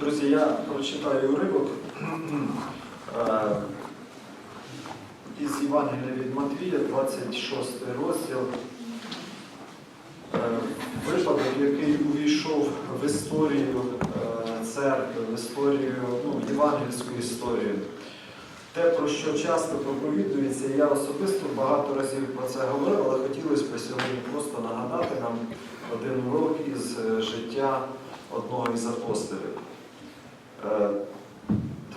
Друзі, я прочитаю уривок е, із Євангелія від Матвія, 26 розділ. Е, Випадок, який увійшов в історію е, церкви, в історію, ну, євангельську історію. Те, про що часто проповідується, я особисто багато разів про це говорив, але хотілося б сьогодні просто нагадати нам один урок із життя одного із апостолів. Е,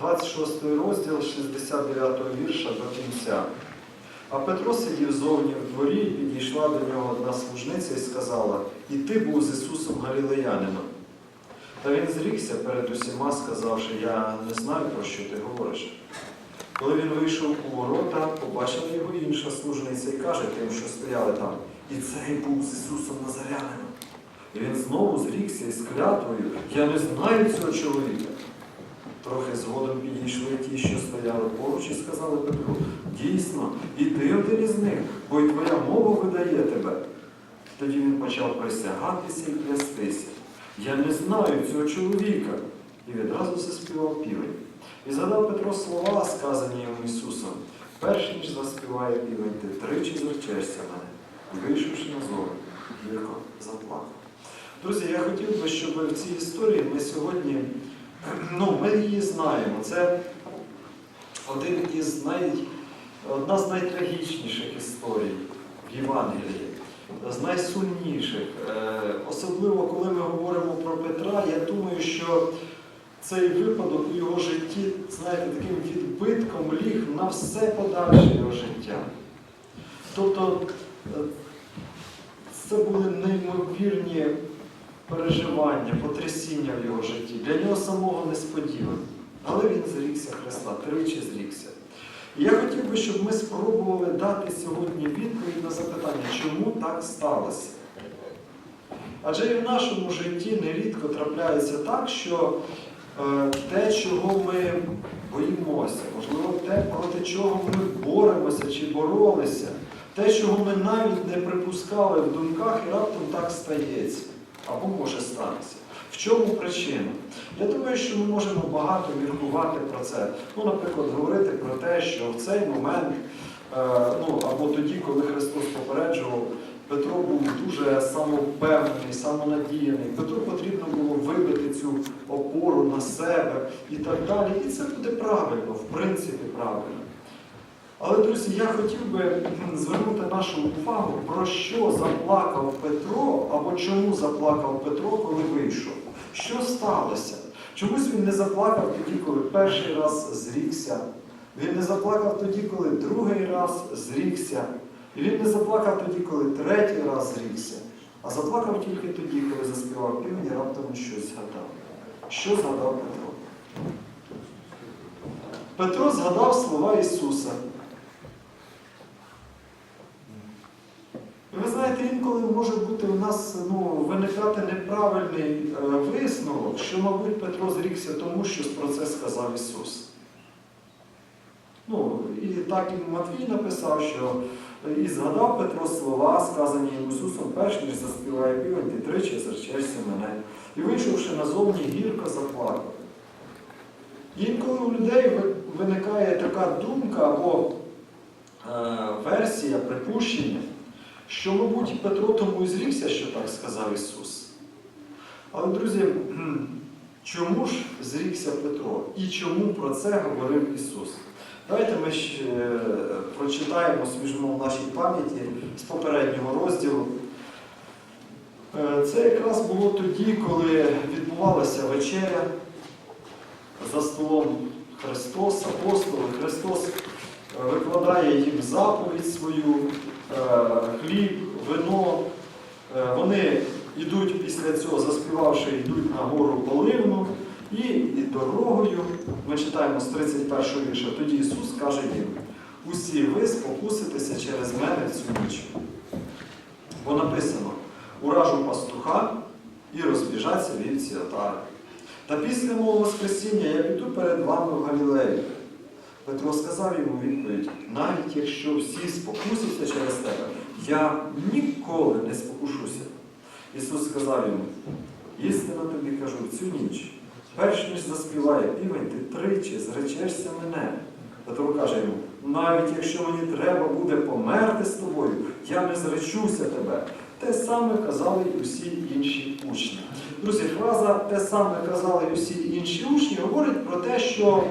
26 розділ 69 вірша до кінця. А Петро сидів зовні в дворі, і підійшла до нього одна служниця і сказала: І ти був з Ісусом Галілеянином. Та він зрікся перед усіма, сказавши, я не знаю, про що ти говориш. Коли він вийшов у ворота, побачила його інша служниця і каже тим, що стояли там, і цей був з Ісусом Назарянином. І він знову зрікся із клятвою, я не знаю цього чоловіка. Трохи згодом підійшли ті, що стояли поруч, і сказали Петру, дійсно, і ти один із них, бо й твоя мова видає тебе. Тоді він почав присягатися і клястися. Я не знаю цього чоловіка. І відразу заспівав півень. І згадав Петро слова, сказані йому Ісусом. Перш ніж заспіває півень, ти тричі зречешся мене, вийшовши назовні, гірко заплакав. Друзі, я хотів би, щоб в цій історії ми сьогодні, ну, ми її знаємо. Це один із най, одна з найтрагічніших історій в Євангелії, з найсумніших. Е, Особливо, коли ми говоримо про Петра, я думаю, що цей випадок у його житті, знаєте, таким відбитком ліг на все подальше його життя. Тобто е, це були неймовірні переживання, потрясіння в його житті. Для нього самого несподівано. Але він зрікся Христа, тричі зрікся. І я хотів би, щоб ми спробували дати сьогодні відповідь на запитання, чому так сталося. Адже і в нашому житті нерідко трапляється так, що е, те, чого ми боїмося, можливо, те, проти чого ми боремося чи боролися, те, чого ми навіть не припускали в думках, і раптом так стається або може статися. В чому причина? Я думаю, що ми можемо багато міркувати про це. Ну, наприклад, говорити про те, що в цей момент, е, ну або тоді, коли Христос попереджував, Петро був дуже самовпевнений, самонадіяний. Петру потрібно було вибити цю опору на себе і так далі. І це буде правильно, в принципі, правильно. Але, друзі, я хотів би звернути нашу увагу, про що заплакав Петро, або чому заплакав Петро, коли вийшов. Що сталося? Чомусь він не заплакав тоді, коли перший раз зрікся. Він не заплакав тоді, коли другий раз зрікся. І він не заплакав тоді, коли третій раз зрікся. А заплакав тільки тоді, коли заспівав півень і раптом щось згадав. Що згадав Петро? Петро згадав слова Ісуса. Ви знаєте, інколи може бути у нас ну, виникати неправильний е, висновок, що, мабуть, Петро зрікся тому, що про це сказав Ісус. Ну, і так і Матвій написав, що е, і згадав Петро слова, сказані Ісусом, перш ніж заспіває півень, ти тричі зречешся мене. І вийшовши назовні, гірко заплакав. Інколи у людей виникає така думка або е, версія, припущення, що, мабуть, Петро тому і зрікся, що так сказав Ісус. Але, друзі, чому ж зрікся Петро? І чому про це говорив Ісус? Давайте ми ще е, прочитаємо свіжимо в нашій пам'яті з попереднього розділу. Е, Це якраз було тоді, коли відбувалася вечеря за столом Христос, апостоли. Христос е, викладає їм заповідь свою, хліб, вино. Е, Вони йдуть після цього, заспівавши, йдуть на гору Оливну і, і дорогою, ми читаємо з 31 вірша, тоді Ісус каже їм, усі ви спокуситеся через мене цю ніч. Бо написано, уражу пастуха і розбіжаться вівці отари. Та після мого Воскресіння я піду перед вами в Галілею. Петро сказав йому відповідь, навіть якщо всі спокусяться через тебе, я ніколи не спокушуся. Ісус сказав йому, істинно тобі кажу, цю ніч, перш ніж заспіває півень, ти тричі зречешся мене. Петро каже йому, навіть якщо мені треба буде померти з тобою, я не зречуся тебе. Те саме казали й усі інші учні. Друзі, фраза те саме казали й усі інші учні говорить про те, що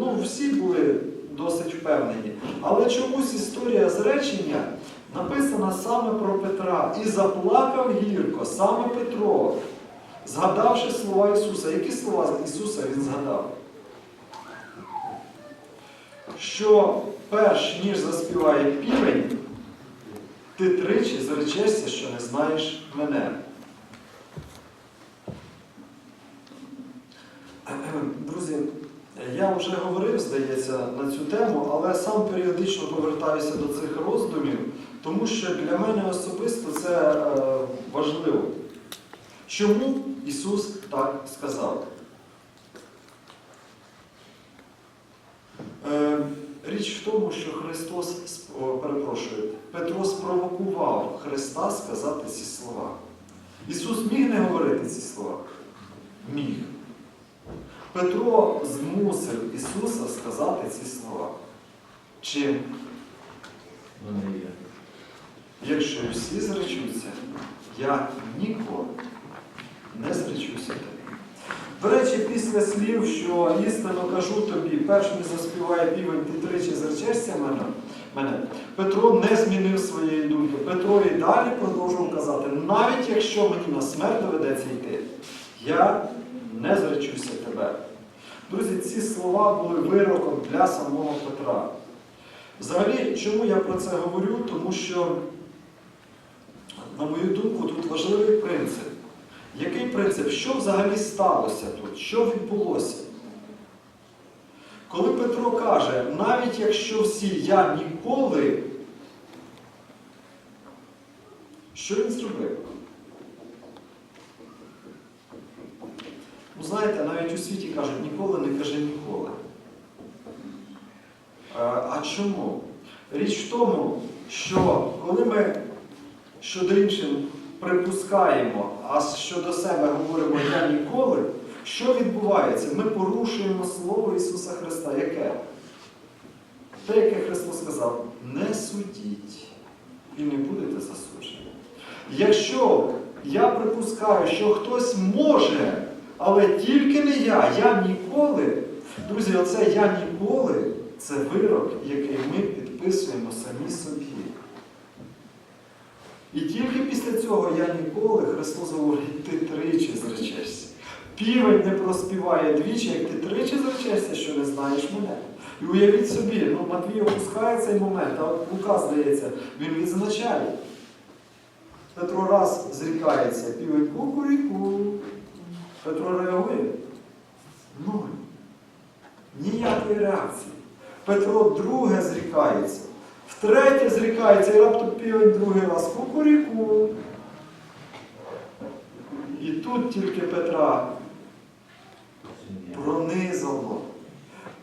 ну, всі були досить впевнені. Але чомусь історія зречення написана саме про Петра. І заплакав гірко, саме Петро, згадавши слова Ісуса. Які слова Ісуса він згадав? Що перш ніж заспіває півень, ти тричі зречешся, що не знаєш мене. Друзі, я вже говорив, здається, на цю тему, але сам періодично повертаюся до цих роздумів, тому що для мене особисто це е, важливо. Чому Ісус так сказав? Е, Річ в тому, що Христос, перепрошую, Петро спровокував Христа сказати ці слова. Ісус міг не говорити ці слова? Міг. Петро змусив Ісуса сказати ці слова. Чим? Вони є. Якщо всі зречуться, я ніколи не зречуся тобі. До речі, після слів, що істинно кажу тобі, перш ніж заспіває півень, ти тричі зречешся мене, мене, Петро не змінив своєї думки. Петро і далі продовжував казати, навіть якщо мені на смерть доведеться йти, я не зречуся тебе. Друзі, ці слова були вироком для самого Петра. Взагалі, чому я про це говорю? Тому що, на мою думку, тут важливий принцип. Який принцип? Що взагалі сталося тут? Що відбулося? Коли Петро каже, навіть якщо всі я ніколи, що він зробив? Ну, знаєте, навіть у світі кажуть, ніколи не кажи ніколи. Е, А чому? Річ в тому, що коли ми щодо іншим припускаємо, а щодо себе говоримо я ніколи, що відбувається? Ми порушуємо Слово Ісуса Христа. Яке? Те, яке Христос сказав, не судіть і не будете засуджені. Якщо я припускаю, що хтось може, але тільки не я, я ніколи, друзі, оце я ніколи це вирок, який ми підписуємо самі собі. І тільки після цього я ніколи, Христос говорить, ти тричі зречешся. Півень не проспіває двічі, як ти тричі зречешся, що не знаєш мене. І уявіть собі, ну Матвій опускає цей момент, а от Лука, здається, він відзначає. Петро раз зрікається, півень кукуріку. Петро реагує. Нуль. Ніякої реакції. Петро друге зрікається. Втретє зрікається і раптом півень другий раз кукуріку. І тут тільки Петра пронизало,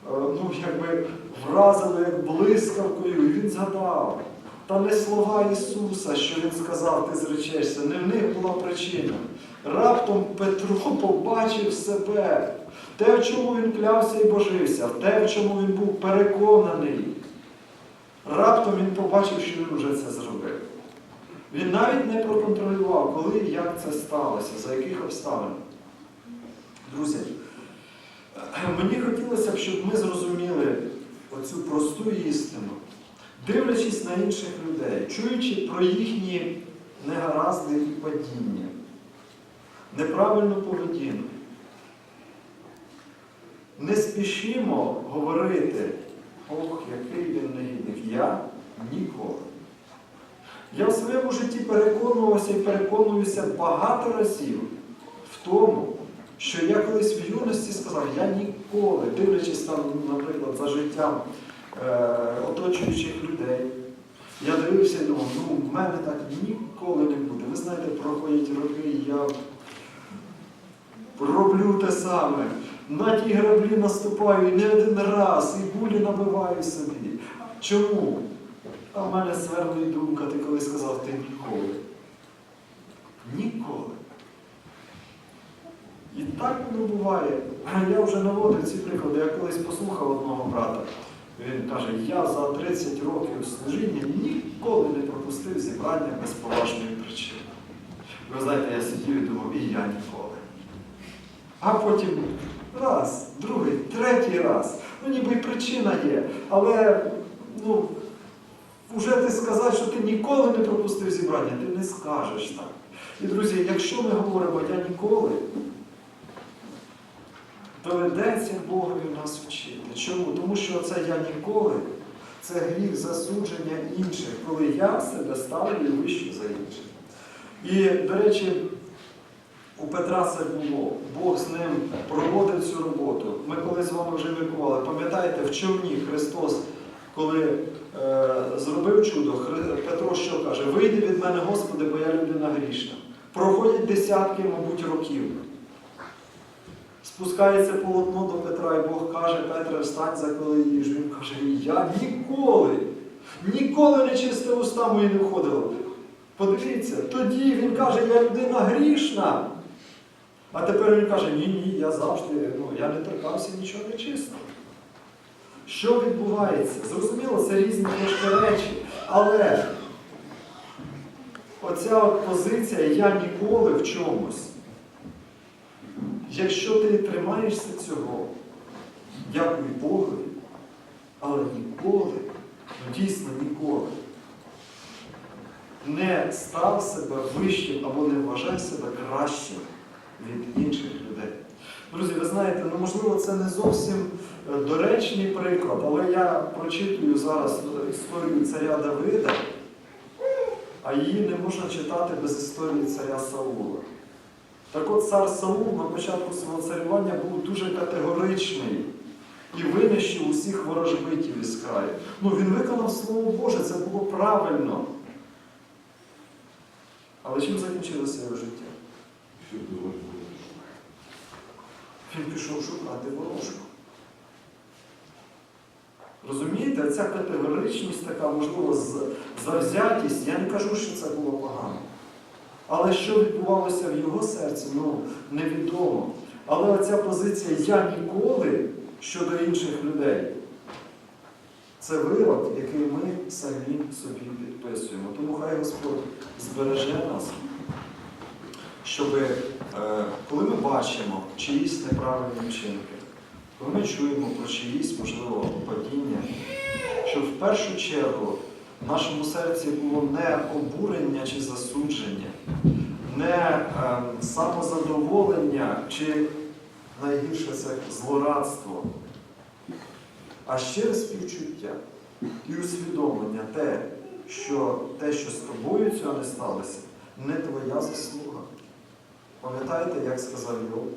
е, ну, якби вразило як блискавкою, і він згадав. Та не слова Ісуса, що Він сказав, ти зречешся, не в них була причина. Раптом Петро побачив себе, те, в чому він клявся і божився, те, в чому він був переконаний. Раптом він побачив, що він вже це зробив. Він навіть не проконтролював, коли і як це сталося, за яких обставин. Друзі, мені хотілося б, щоб ми зрозуміли оцю просту істину, дивлячись на інших людей, чуючи про їхні негаразди і падіння, неправильну поведінку. Не спішімо говорити, ох, який він негідник. Я ніколи. Я в своєму житті переконувався і переконуюся багато разів в тому, що я колись в юності сказав, я ніколи, дивлячись там, наприклад, за життям е, оточуючих людей, я дивився і думав, ну в мене так ніколи не буде. Ви знаєте, проходять роки, я роблю те саме. На ті граблі наступаю і не один раз, і булі набиваю собі. Чому? А в мене сверлить думка, ти коли сказав, ти ніколи. Ніколи. І так воно буває. Я вже наводив ці приклади. Я колись послухав одного брата. Він каже, я за 30 років служіння ніколи не пропустив зібрання без поважної причини. Ви знаєте, я сидів і думав, і я ніколи. А потім раз, другий, третій раз. Ну ніби й причина є. Але ну, вже ти сказати, що ти ніколи не пропустив зібрання, ти не скажеш так. І, друзі, якщо ми говоримо я ніколи, доведеться Богові нас вчити. Чому? Тому що це я ніколи, це гріх засудження інших, коли я себе ставлю вище за інших. І, до речі, у Петра це було. Бог з ним проводив цю роботу. Ми коли з вами вже міркували, пам'ятаєте, в човні Христос, коли е, зробив чудо, Петро що каже? Вийди від мене, Господи, бо я людина грішна. Проходять десятки, мабуть, років. Спускається полотно до Петра, і Бог каже, Петре, встань заколи їж. Він каже, я ніколи, ніколи не чистив уста мої не входило. Подивіться, тоді він каже, я людина грішна. А тепер він каже, ні, ні, я завжди, ну, я не торкався нічого нечистого. Що відбувається? Зрозуміло, це різні трошки речі. Але оця от позиція я ніколи в чомусь. Якщо ти тримаєшся цього, дякую Богу, але ніколи, ну дійсно ніколи, не став себе вищим або не вважай себе кращим від інших людей. Друзі, ви знаєте, ну можливо, це не зовсім е, доречний приклад, але я прочитую зараз історію царя Давида, а її не можна читати без історії царя Саула. Так от цар Саул на початку свого царювання був дуже категоричний і винищив усіх ворожбитів із краю. Ну, він виконав Слово Боже, це було правильно. Але чим закінчилося його життя? Він пішов шукати ворожку. Розумієте, ця категоричність така, можливо, завзятість, я не кажу, що це було погано. Але що відбувалося в його серці, ну, невідомо. Але оця позиція я ніколи щодо інших людей. Це вирок, який ми самі собі підписуємо. Тому хай Господь збереже нас, щоб е, коли ми бачимо чиїсь неправильні вчинки, коли ми чуємо про чиїсь, можливо, падіння, щоб в першу чергу в нашому серці було не обурення чи засудження, не ем, самозадоволення чи найгірше це злорадство, а щире співчуття і усвідомлення те, що те, що з тобою цього не сталося, не твоя заслуга. Пам'ятаєте, як сказав Йов?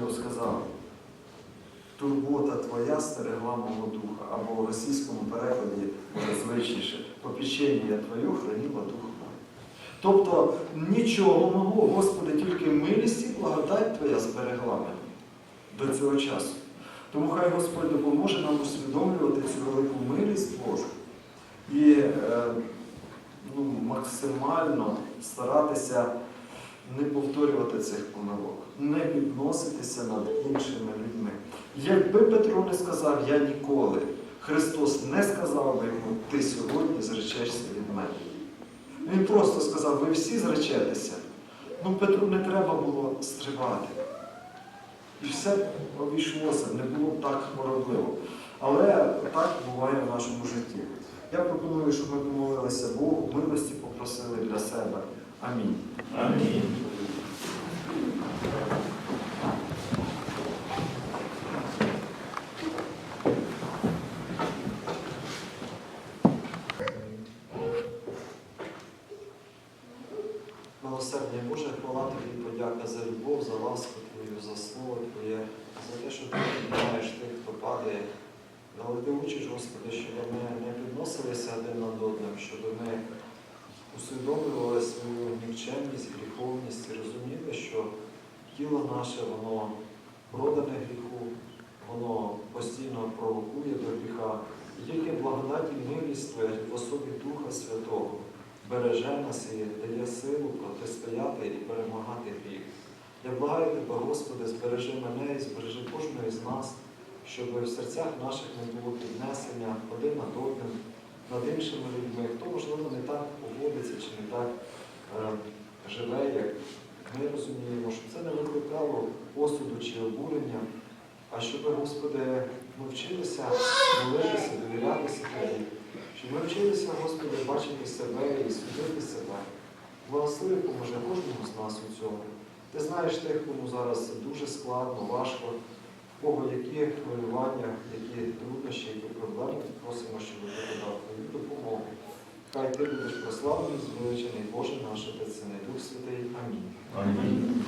Йов сказав, турбота твоя стерегла мого духа, або в російському перекладі звичніше, попечення твоє хранило дух мой. Тобто нічого мого, Господи, тільки милість і благодать Твоя зберегла мене до цього часу. Тому хай Господь допоможе нам усвідомлювати цю велику милість Божу і е, ну, максимально старатися не повторювати цих помилок, не підноситися над іншими людьми. Якби Петро не сказав Я ніколи, Христос не сказав би йому, ти сьогодні зречешся від мене. Він просто сказав, ви всі зречетеся. Ну, Петру не треба було стривати. І все обійшлося, не було так хворобливо. Але так буває в нашому житті. Я пропоную, щоб ми помолилися Богу, милості попросили для себе. Амінь. Амінь. Милосердня Боже, хвала тобі, подяка за любов, за ласку Твою, за слово Твоє, за те, що ти піднімаєш тих, хто падає. Але ти учиш, Господи, щоб ми не підносилися один над одним, щоб ми усвідомлювали свою нікчемність, гріховність і розуміли, що тіло наше, воно продане гріху, воно постійно провокує до гріха. І тільки благодать і милість в особі Духа Святого береже нас і дає силу протистояти і перемагати гріх. Я благаю Тебе, Господи, збережи мене і збережи кожного з нас, щоб в серцях наших не було піднесення один над одним, над іншими людьми, хто, можливо, не так поводиться чи не так е, живе, як ми розуміємо, щоб це не викликало осуду чи обурення, а щоб, Господи, ми вчилися молитися, довірятися Тобі, щоб ми вчилися, Господи, бачити себе і судити себе. Благослови поможе кожному з нас у цьому. Ти знаєш тих, кому зараз дуже складно, важко, кого які хвилювання, які труднощі, які проблеми. Просимо, щоб ти подав твою допомогу. Хай ти будеш прославлений, звеличений Боже наш Отець і Дух Святий. Амінь. Амінь.